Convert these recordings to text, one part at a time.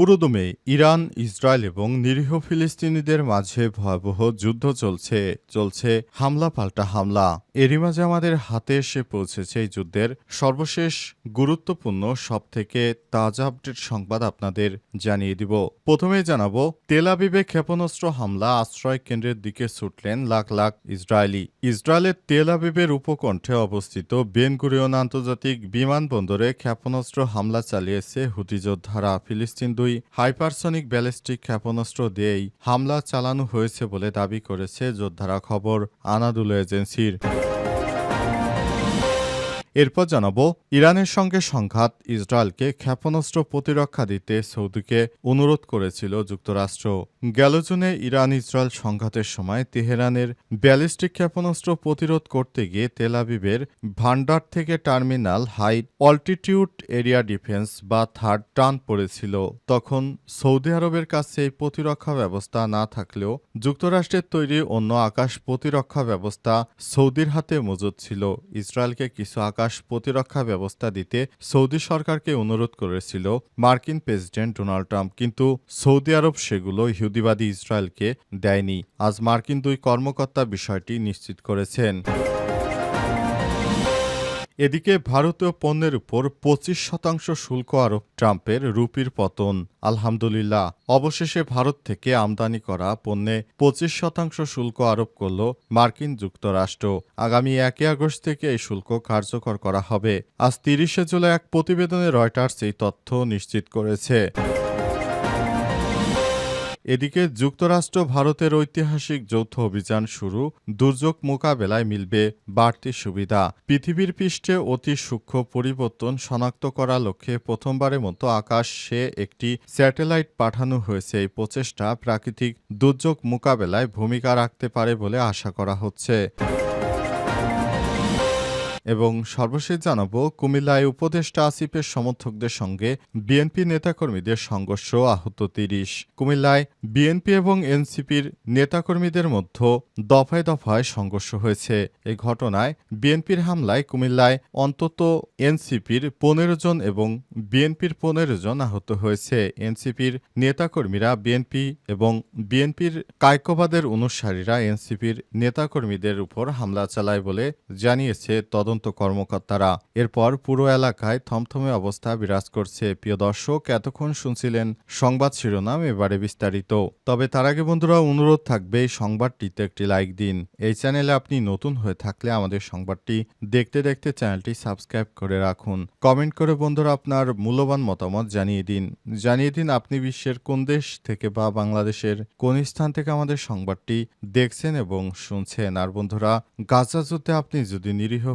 পুরোদমে Iran, Israel এবং নিরীহ ফিলিস্তিনিদের মাঝে ভয়াবহ যুদ্ধ চলছে চলছে হামলা পাল্টা হামলা। এরই মাঝে আমাদের হাতে এসে পৌঁছেছে এই যুদ্ধের সর্বশেষ গুরুত্বপূর্ণ সব থেকে তাজা আপডেট সংবাদ আপনাদের জানিয়ে দিব। প্রথমেই জানাব, তেল আবিবে ক্ষেপণাস্ত্র হামলা আশ্রয় কেন্দ্রের দিকে ছুটলেন লাখ লাখ ইসরায়েলি। ইসরায়েলের তেল আবিবের উপকণ্ঠে অবস্থিত বেনগুরিয়ন আন্তর্জাতিক বিমানবন্দরে ক্ষেপণাস্ত্র হামলা চালিয়েছে হুতি যোদ্ধারা। ফিলিস্তিন দুই হাইপারসনিক ব্যালিস্টিক ক্ষেপণাস্ত্র দিয়েই হামলা চালানো হয়েছে বলে দাবি করেছে যোদ্ধারা খবর আনাদুল এজেন্সির। এরপর জানাব, ইরানের সঙ্গে সংঘাত ইসরায়েলকে ক্ষেপণাস্ত্র প্রতিরক্ষা দিতে সৌদিকে অনুরোধ করেছিল যুক্তরাষ্ট্র। গেল জুনে ইরান ইসরায়েল সংঘাতের সময় তেহরানের ব্যালিস্টিক ক্ষেপণাস্ত্র প্রতিরোধ করতে গিয়ে তেলাবিবের ভান্ডার থেকে terminal high altitude area defence বা থার্ড টান পড়েছিল। তখন সৌদি আরবের কাছে এই প্রতিরক্ষা ব্যবস্থা না থাকলেও যুক্তরাষ্ট্রের তৈরি অন্য আকাশ প্রতিরক্ষা ব্যবস্থা সৌদির হাতে মজুদ ছিল। ইসরায়েলকে কিছু আকাশ প্রতিরক্ষা ব্যবস্থা দিতে সৌদি সরকারকে অনুরোধ করেছিল মার্কিন প্রেসিডেন্ট ডোনাল্ড ট্রাম্প। কিন্তু সৌদি আরব সেগুলো ইহুদিবাদী ইসরায়েলকে দেয়নি। আজ মার্কিন দুই কর্মকর্তা বিষয়টি নিশ্চিত করেছেন। এদিকে ভারতীয় পণ্যের উপর পঁচিশ শতাংশ শুল্ক আরোপ ট্রাম্পের রুপির পতন। আলহামদুলিল্লাহ, অবশেষে ভারত থেকে আমদানি করা পণ্যে পঁচিশ শতাংশ শুল্ক আরোপ করল মার্কিন যুক্তরাষ্ট্র। আগামী একই আগস্ট থেকে এই শুল্ক কার্যকর করা হবে। আজ তিরিশে জুলাই এক প্রতিবেদনে রয়টার্স এই তথ্য নিশ্চিত করেছে। এদিকে যুক্তরাষ্ট্র ভারতের ঐতিহাসিক যৌথ অভিযান শুরু, দুর্যোগ মোকাবেলায় মিলবে বাড়তি সুবিধা। পৃথিবীর পৃষ্ঠে অতি সূক্ষ্ম পরিবর্তন শনাক্ত করার লক্ষ্যে প্রথমবারের মতো আকাশ সে একটি স্যাটেলাইট পাঠানো হয়েছে। এই প্রচেষ্টা প্রাকৃতিক দুর্যোগ মোকাবেলায় ভূমিকা রাখতে পারে বলে আশা করা হচ্ছে। এবং সর্বশেষ জানাব, কুমিল্লায় উপদেষ্টা আসিফের সমর্থকদের সঙ্গে বিএনপি নেতাকর্মীদের সংঘর্ষ আহত তিরিশ। কুমিল্লায় বিএনপি এবং এনসিপির নেতাকর্মীদের মধ্যে দফায় দফায় সংঘর্ষ হয়েছে। এ ঘটনায় বিএনপির হামলায় কুমিল্লায় অন্তত এনসিপির পনেরো জন এবং বিএনপির পনেরো জন আহত হয়েছে। এনসিপির নেতাকর্মীরা বিএনপি এবং বিএনপির কায়কবাদের অনুসারীরা এনসিপির নেতাকর্মীদের উপর হামলা চালায় বলে জানিয়েছে তদন্ত কর্মকর্তারা। এরপর পুরো এলাকায় থমথমে অবস্থা বিরাজ করছে। প্রিয় দর্শক, এতক্ষণ শুনছিলেন সংবাদ শিরোনাম, এবারে বিস্তারিত। তবে তার আগে বন্ধুরা, অনুরোধ থাকবে এই সংবাদটিতে একটি লাইক দিন। এই চ্যানেলে আপনি নতুন হয়ে থাকলে আমাদের সংবাদটি দেখতে দেখতে চ্যানেলটি সাবস্ক্রাইব করে রাখুন। কমেন্ট করে বন্ধুরা আপনার মূল্যবান মতামত জানিয়ে দিন। জানিয়ে দিন আপনি বিশ্বের কোন দেশ থেকে বা বাংলাদেশের কোন স্থান থেকে আমাদের সংবাদটি দেখছেন এবং শুনছেন। আর বন্ধুরা, গাজা যুদ্ধে আপনি যদি নিরীহ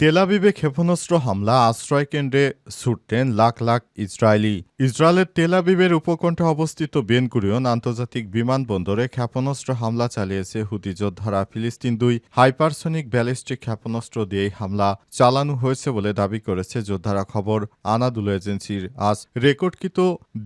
তেলাবিবে ক্ষেপণাস্ত্র হামলা, আশ্রয় কেন্দ্রে ছুটতেন লাখ লাখ ইসরায়েলি। ইসরায়েলের তেলাবিবের উপকণ্ঠে অবস্থিত বেনকুরিয়ন আন্তর্জাতিক বিমানবন্দরে ক্ষেপণাস্ত্র হামলা চালিয়েছে হুতি যোদ্ধারা। ফিলিস্তিন দুই হাইপারসনিক ব্যালিস্টিক ক্ষেপণাস্ত্র দিয়ে হামলা চালানো হয়েছে বলে দাবি করেছে যোদ্ধারা। খবর, আনাদুল এজেন্সির আজ রেকর্ডকৃত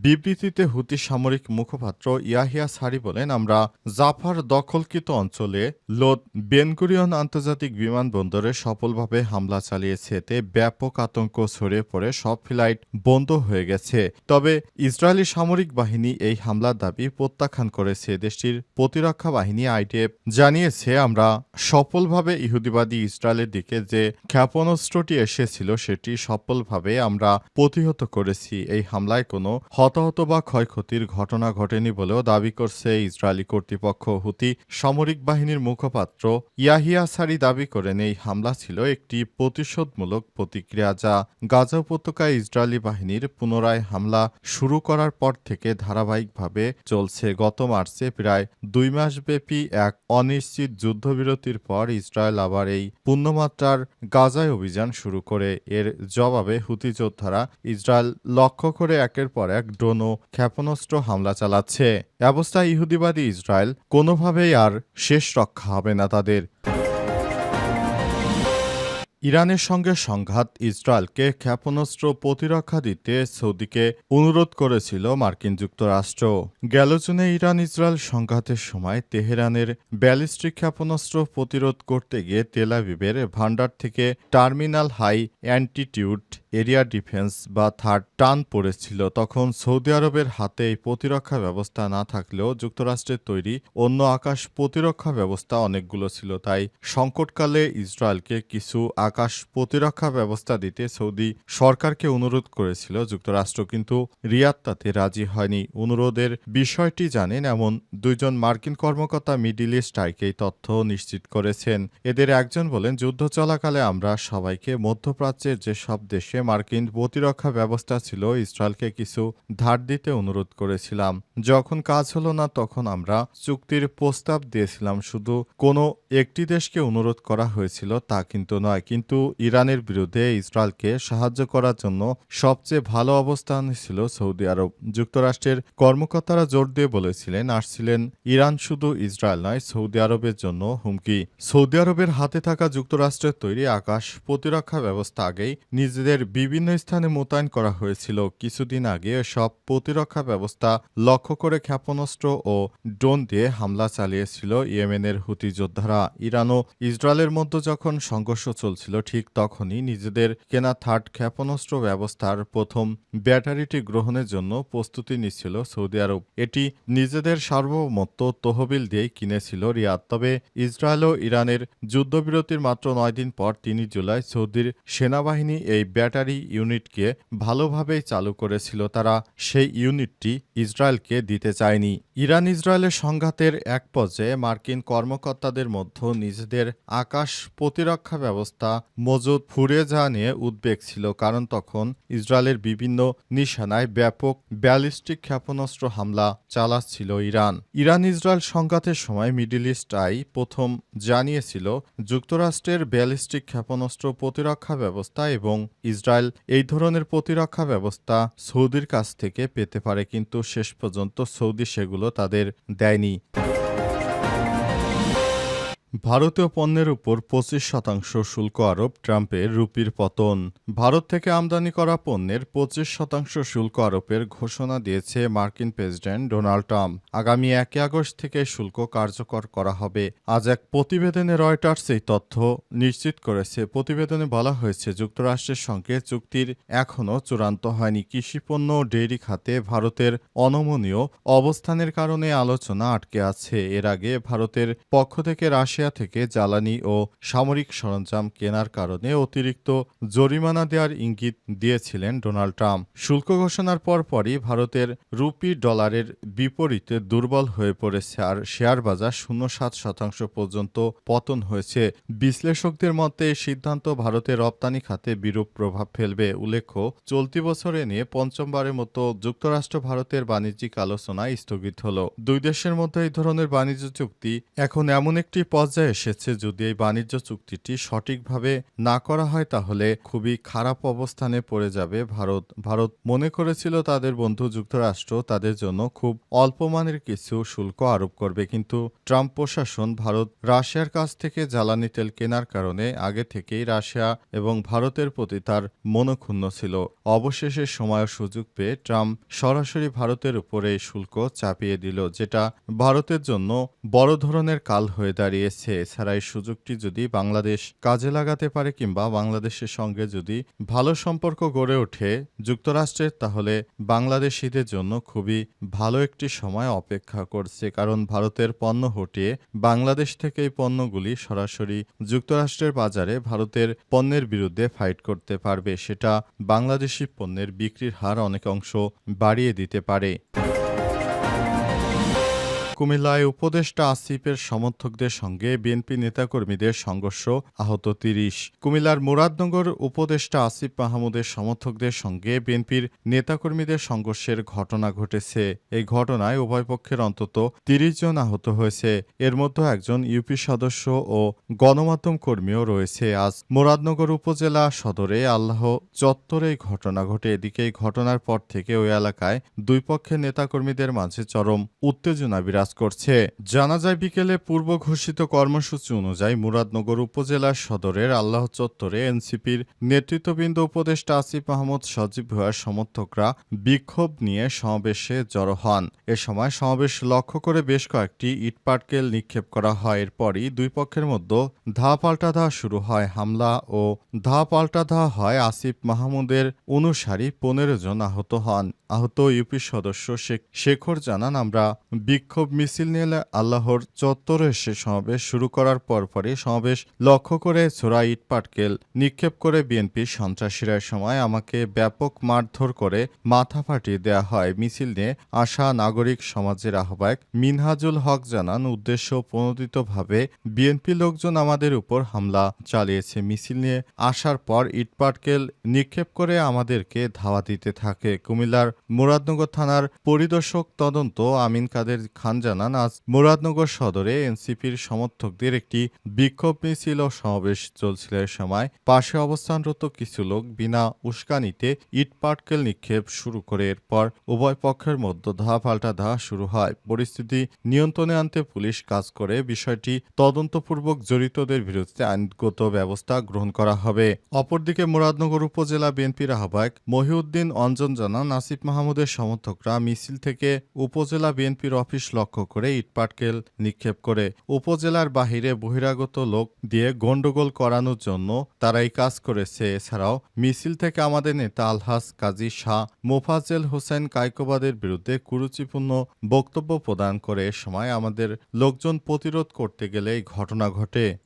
বিবৃতিতে হুতি সামরিক মুখপাত্র ইয়াহিয়া সারি বলেন, আমরা জাফার দখলকৃত অঞ্চলে লোদ বেনকুরিয়ন আন্তর্জাতিক বিমানবন্দরে সফলভাবে হামলা চালিয়েছে এতে ব্যাপক আতঙ্ক ছড়িয়ে পড়ে, সব ফ্লাইট বন্ধ হয়ে গেছে। তবে ইসরায়েলি সামরিক বাহিনী এই হামলার দাবি প্রত্যাখ্যান করেছে। দেশটির প্রতিরক্ষা বাহিনী আইটিএফ জানিয়েছে, আমরা সফলভাবে ইহুদিবাদী ইসরায়েলের দিকে যে ক্ষেপণাস্ত্রটি এসেছিল, সেটি সফলভাবে আমরা প্রতিহত করেছি। এই হামলায় কোনো হতাহত বা ক্ষয়ক্ষতির ঘটনা ঘটেনি বলেও দাবি করছে ইসরায়েলি কর্তৃপক্ষ। হুতি সামরিক বাহিনীর মুখপাত্র ইয়াহিয়া সারি দাবি করেন, এই হামলা ছিল একটি প্রতিশোধমূলক প্রতিক্রিয়া যা গাজা উপত্যকায় ইসরায়েলি বাহিনীর পুনরায় হামলা শুরু করার পর থেকে ধারাবাহিকভাবে চলছে। গত মার্চে প্রায় দুই মাসব্যাপী এক অনিশ্চিত যুদ্ধবিরতির পর ইসরায়েল আবার এই পূর্ণমাত্রার গাজায় অভিযান শুরু করে। এর জবাবে হুতি যোদ্ধারা ইসরায়েল লক্ষ্য করে একের পর এক ড্রোন ও ক্ষেপণাস্ত্র হামলা চালাচ্ছে। অবস্থায় ইহুদিবাদী ইসরায়েল কোনোভাবেই আর শেষ রক্ষা হবে না তাদের। ইরানের সঙ্গে সংঘাত ইসরায়েলকে ক্ষেপণাস্ত্র প্রতিরক্ষা দিতে সৌদিকে অনুরোধ করেছিল মার্কিন যুক্তরাষ্ট্র। গেল জুনে ইরান ইসরায়েল সংঘাতের সময় তেহরানের ব্যালিস্টিক ক্ষেপণাস্ত্র প্রতিরোধ করতে গিয়ে তেলাবিবের ভান্ডার থেকে terminal high altitude area defence বা থার্ড টান পড়েছিল, তখন সৌদি আরবের হাতে এই প্রতিরক্ষা ব্যবস্থা না থাকলেও যুক্তরাষ্ট্রের তৈরি অন্য আকাশ প্রতিরক্ষা ব্যবস্থা অনেকগুলো ছিল। তাই সংকটকালে ইসরায়েলকে কিছু আকাশ প্রতিরক্ষা ব্যবস্থা দিতে সৌদি সরকারকে অনুরোধ করেছিল যুক্তরাষ্ট্র, কিন্তু রিয়াদ তাতে রাজি হয়নি। অনুরোধের বিষয়টি জানেন এমন দুইজন মার্কিন কর্মকর্তা মিডিল ইস্ট আইকে তথ্য নিশ্চিত করেছেন। এদের একজন বলেন, যুদ্ধ চলাকালে আমরা সবাইকে মধ্যপ্রাচ্যের যেসব দেশে মার্কিন প্রতিরক্ষা ব্যবস্থা ছিল ইসরায়েলকে কিছু ধার দিতে অনুরোধ করেছিলাম। যখন কাজ হলো না তখন আমরা চুক্তির প্রস্তাব দিয়েছিলাম, শুধু কোনো একটি দেশকে অনুরোধ করা হয়েছিল তা কিন্তু নয়। কিন্তু ইরানের বিরুদ্ধে ইসরায়েলকে সাহায্য করার জন্য সবচেয়ে ভালো অবস্থান ছিল সৌদি আরব। যুক্তরাষ্ট্রের কর্মকর্তারা জোর দিয়ে বলেছিলেন, আসছিলেন ইরান শুধু ইসরায়েল নয়, সৌদি আরবের জন্য হুমকি। সৌদি আরবের হাতে থাকা যুক্তরাষ্ট্রের তৈরি আকাশ প্রতিরক্ষা ব্যবস্থা আগেই নিজেদের বিভিন্ন স্থানে মোতায়েন করা হয়েছিল। কিছুদিন আগে সব প্রতিরক্ষা ব্যবস্থা লক্ষ্য করে ক্ষেপণাস্ত্র ও ড্রোন দিয়ে হামলা চালিয়েছিল ইয়েমেনের হুতি যোদ্ধারা। ইরান ও ইসরায়েলের মধ্যে যখন সংঘর্ষ চলছিল, ঠিক তখনই নিজেদের কেনা থার্ড ক্ষেপণাস্ত্র ব্যবস্থার প্রথম ব্যাটারিটি গ্রহণের জন্য প্রস্তুতি নিচ্ছিল সৌদি আরব। এটি নিজেদের সার্বভৌমত্ব তহবিল দিয়েই কিনেছিল রিয়াদ। তবে ইসরায়েল ও ইরানের যুদ্ধবিরতির মাত্র নয় দিন পর তিন জুলাই সৌদির সেনাবাহিনী এই ব্যাটারি ইউনিটকে ভালোভাবেই চালু করেছিল তারা, সেই ইউনিটটি ইসরায়েলকে দিতে চায়নি। ইরান ইসরায়েলের সংঘাতের এক পর্যায়ে মার্কিন কর্মকর্তাদের মধ্যে নিজেদের আকাশ প্রতিরক্ষা ব্যবস্থা মজুদ ফুরিয়ে যাওয়া নিয়ে উদ্বেগ ছিল, কারণ তখন ইসরায়েলের বিভিন্ন নিশানায় ব্যাপক ব্যালিস্টিক ক্ষেপণাস্ত্র হামলা চালাচ্ছিল ইরান। ইরান ইসরায়েল সংঘাতের সময় মিডিল ইস্ট আই প্রথম জানিয়েছিল যুক্তরাষ্ট্রের ব্যালিস্টিক ক্ষেপণাস্ত্র প্রতিরক্ষা ব্যবস্থা এবং ইসরায়েল এই ধরনের প্রতিরক্ষা ব্যবস্থা সৌদির কাছ থেকে পেতে পারে, কিন্তু শেষ পর্যন্ত সৌদি সেগুলো তাদের দেয়নি। ভারতীয় পণ্যের উপর পঁচিশ শতাংশ শুল্ক আরোপ ট্রাম্পের রুপির পতন। ভারত থেকে আমদানি করা পণ্যের পঁচিশ শতাংশ শুল্ক আরোপের ঘোষণা দিয়েছে মার্কিন প্রেসিডেন্ট ডোনাল্ড ট্রাম্প। আগামী একে আগস্ট থেকে শুল্ক কার্যকর করা হবে। আজ এক প্রতিবেদনে রয়টার্স এই তথ্য নিশ্চিত করেছে। প্রতিবেদনে বলা হয়েছে, যুক্তরাষ্ট্রের সঙ্গে চুক্তির এখনও চূড়ান্ত হয়নি। কৃষিপণ্য ডেইরি খাতে ভারতের অনমনীয় অবস্থানের কারণে আলোচনা আটকে আছে। এর আগে ভারতের পক্ষ থেকে রাশিয়া থেকে জ্বালানি ও সামরিক সরঞ্জাম কেনার কারণে অতিরিক্ত জরিমানা দেওয়ার ইঙ্গিত দিয়েছিলেন ডোনাল্ড ট্রাম্প। শুল্ক ঘোষণার পরপরই ভারতের রুপি ডলারের বিপরীতে দুর্বল হয়ে পড়েছে আর শেয়ার বাজার শূন্য সাত শতাংশ পর্যন্ত পতন হয়েছে। বিশ্লেষকদের মতে, এই সিদ্ধান্ত ভারতের রপ্তানি খাতে বিরূপ প্রভাব ফেলবে। উল্লেখ্য, চলতি বছরে নিয়ে পঞ্চমবারের মতো যুক্তরাষ্ট্র ভারতের বাণিজ্যিক আলোচনা স্থগিত হল। দুই দেশের মধ্যে এই ধরনের বাণিজ্য চুক্তি এখন এমন একটি পর্যায়ে এসেছে, যদি এই বাণিজ্য চুক্তিটি সঠিকভাবে না করা হয়, তাহলে খুবই খারাপ অবস্থানে পড়ে যাবে ভারত। ভারত মনে করেছিল তাদের বন্ধু যুক্তরাষ্ট্র তাদের জন্য খুব অল্প মানের কিছু শুল্ক আরোপ করবে, কিন্তু ট্রাম্প প্রশাসন ভারত রাশিয়ার কাছ থেকে জ্বালানি তেল কেনার কারণে আগে থেকেই রাশিয়া এবং ভারতের প্রতি তার মনক্ষুণ্ণ ছিল। অবশেষে সময় সুযোগ পেয়ে ট্রাম্প সরাসরি ভারতের উপরে শুল্ক চাপিয়ে দিল, যেটা ভারতের জন্য বড় ধরনের কাল হয়ে দাঁড়িয়েছে। এছাড়া এই সুযোগটি যদি বাংলাদেশ কাজে লাগাতে পারে কিংবা বাংলাদেশের সঙ্গে যদি ভালো সম্পর্ক গড়ে ওঠে যুক্তরাষ্ট্রের, তাহলে বাংলাদেশিদের জন্য খুবই ভালো একটি সময় অপেক্ষা করছে। কারণ ভারতের পণ্য হটিয়ে বাংলাদেশ থেকে এই পণ্যগুলি সরাসরি যুক্তরাষ্ট্রের বাজারে ভারতের পণ্যের বিরুদ্ধে ফাইট করতে পারবে। সেটা বাংলাদেশি পণ্যের বিক্রির হার অনেক অংশ বাড়িয়ে দিতে পারে। কুমিল্লায় উপদেষ্টা আসিফের সমর্থকদের সঙ্গে বিএনপি নেতাকর্মীদের সংঘর্ষ আহত তিরিশ। কুমিল্লার মুরাদনগর উপদেষ্টা আসিফ মাহমুদের সমর্থকদের সঙ্গে বিএনপির নেতাকর্মীদের সংঘর্ষের ঘটনা ঘটেছে। এই ঘটনায় উভয় পক্ষের অন্তত তিরিশ জন আহত হয়েছে। এর মধ্যে একজন ইউপি সদস্য ও গণমাধ্যম কর্মীও রয়েছে। আজ মুরাদনগর উপজেলা সদরে আল্লাহ চত্বরে ঘটনা ঘটে। এদিকে এই ঘটনার পর থেকে ওই এলাকায় দুই পক্ষের নেতাকর্মীদের মাঝে চরম উত্তেজনা বিরাজ কাজ করছে। জানা যায়, বিকেলে পূর্ব ঘোষিত কর্মসূচি অনুযায়ী মুরাদনগর উপজেলা সদরের আল্লাহ চত্বরে এনসিপির নেতৃত্ববৃন্দ উপদেষ্টা আসিফ মাহমুদ, সজীব ভুয়ার সমর্থকরা বিক্ষোভ নিয়ে সমাবেশে জড়ো হন। এ সময় সমাবেশ লক্ষ্য করে বেশ কয়েকটি ইটপাটকেল নিক্ষেপ করা হয়। এরপরই দুই পক্ষের মধ্যে ধা পাল্টা ধা শুরু হয়। হামলা ও ধা পাল্টা ধা হয়। আসিফ মাহমুদের অনুসারী পনেরো জন আহত হন। আহত ইউপি সদস্য শেখ- শেখর জানান, আমরা বিক্ষোভ মিছিল নিয়ে আল্লাহর চত্বরে সমাবেশ শুরু করার পরপরই সমাবেশ লক্ষ্য করে ছোড়া ইট পাটকেল নিক্ষেপ করে বিএনপি সন্ত্রাসীরা সময় আমাকে ব্যাপক মারধর করে মাথা ফাটিয়ে দেওয়া হয়। মিছিল নিয়ে আসা নাগরিক সমাজের আহ্বায়ক মিনহাজুল হক জানান, উদ্দেশ্য প্রণোদিতভাবে বিএনপি লোকজন আমাদের উপর হামলা চালিয়েছে। মিছিল নিয়ে আসার পর ইটপাটকেল নিক্ষেপ করে আমাদেরকে ধাওয়া দিতে থাকে। কুমিল্লার মুরাদনগর থানার পরিদর্শক তদন্ত আমিন কাদের খান জানান, আজ মুরাদনগর সদরে এনসিপির সমর্থকদের একটি বিক্ষোভ মিছিল ও সমাবেশ চলছিল সময়। পাশে অবস্থানরত কিছু লোক বিনা উস্কানিতে ইটপাটকেল নিক্ষেপ শুরু করে। এরপর উভয় পক্ষের মধ্যে ধা পাল্টা ধা শুরু হয়। পরিস্থিতি নিয়ন্ত্রণে আনতে পুলিশ কাজ করে। বিষয়টি তদন্তপূর্বক জড়িতদের বিরুদ্ধে আইনগত ব্যবস্থা গ্রহণ করা হবে। অপরদিকে মুরাদনগর উপজেলা বিএনপির আহ্বায়ক মহিউদ্দিন অঞ্জন জানান, আসিফ মাহমুদের সমর্থকরা মিছিল থেকে উপজেলা বিএনপির অফিস লক্ষ্য করে ইটপাটকেল নিক্ষেপ করে উপজেলার বাহিরে বহিরাগত লোক দিয়ে গণ্ডগোল করানোর জন্য তারা এই কাজ করেছে। এছাড়াও মিছিল থেকে আমাদের নেতা আলহাস কাজী শাহ মোফাজেল হোসেন কায়কোবাদের বিরুদ্ধে কুরুচিপূর্ণ বক্তব্য প্রদান করে এ সময় আমাদের লোকজন প্রতিরোধ করতে গেলে এই ঘটনা ঘটে।